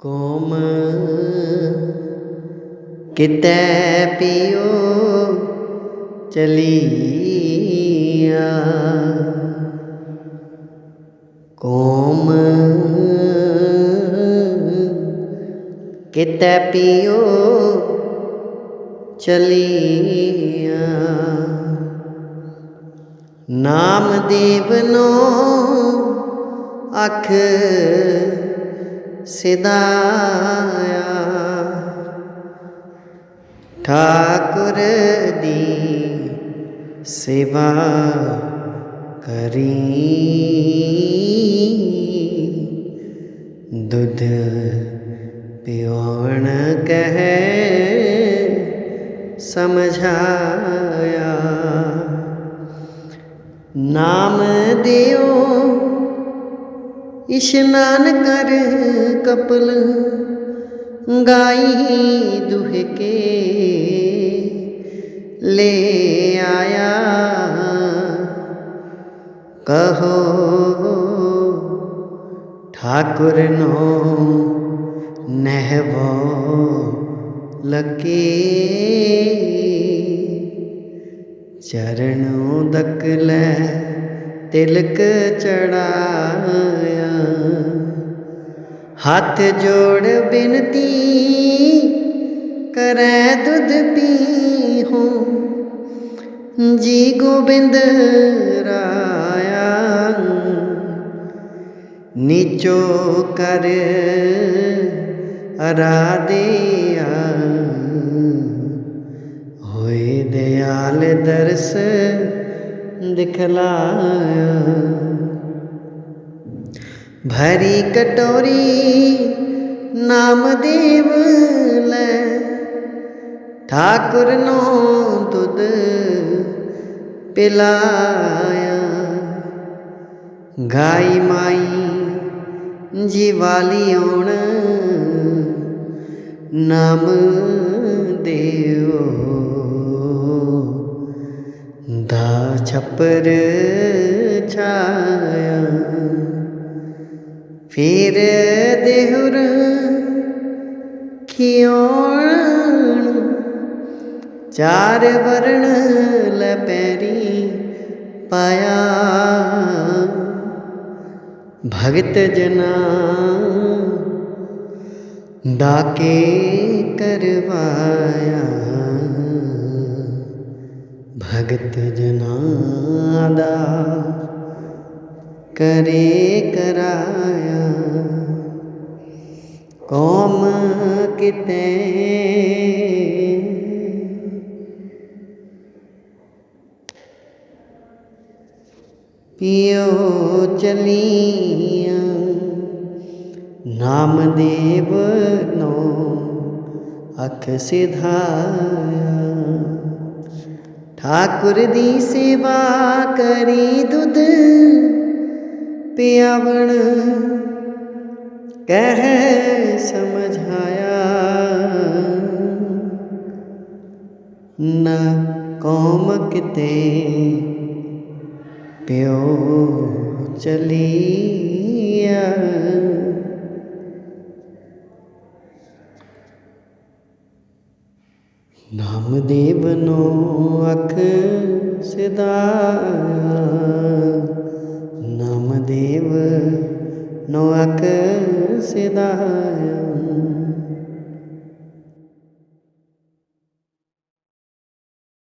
Com ਕਿਤੈ ਪਿਓ ਚਲੀਆ। Com ਕਿਤੈ ਪਿਓ ਚਲੀਆ। ਨਾਮ ਦੇਵਨੋ ਅੱਖ सिदाया। ठाकुर दी सेवा करी। दुध पियोण कह समझाया। नाम दियो स्नान कर कपल गाई दुह के ले आया। कहो, ठाकुर नो नहबो लके चरण दकलै ਤਿਲਕ ਚੜਾਇਆ। ਹੱਥ ਜੋੜ ਬਿਨਤੀ ਕਰੈ ਦੁੱਧ ਪੀਹੋ। ਜੀ ਗੋਬਿੰਦ ਰਾਇਆ। ਨੀਚੋ ਕਰ ਅਰਾਧਿਆ। ਹੋਏ ਦਿਆਲ ਦਰਸ दिखलाया। भरी कटोरी नामदेव ले, ठाकुर नो दूध पिलाया। गाय माई जीवाली आण नाम देव छपर छाया। फिर देहुर खियोण चार वर्ण लपैरी पाया। भगत जना दाके करवाया। जगत जनादा करे कराया। कौम किते पियो चलिया नामदेव नो अख सिधाया। ठाकुर दी सेवा करी दुध पियावण कह समझाया। न कौम किते प्यो चलिया। नामदेवनो अख सदा नामदेव नो अख सदा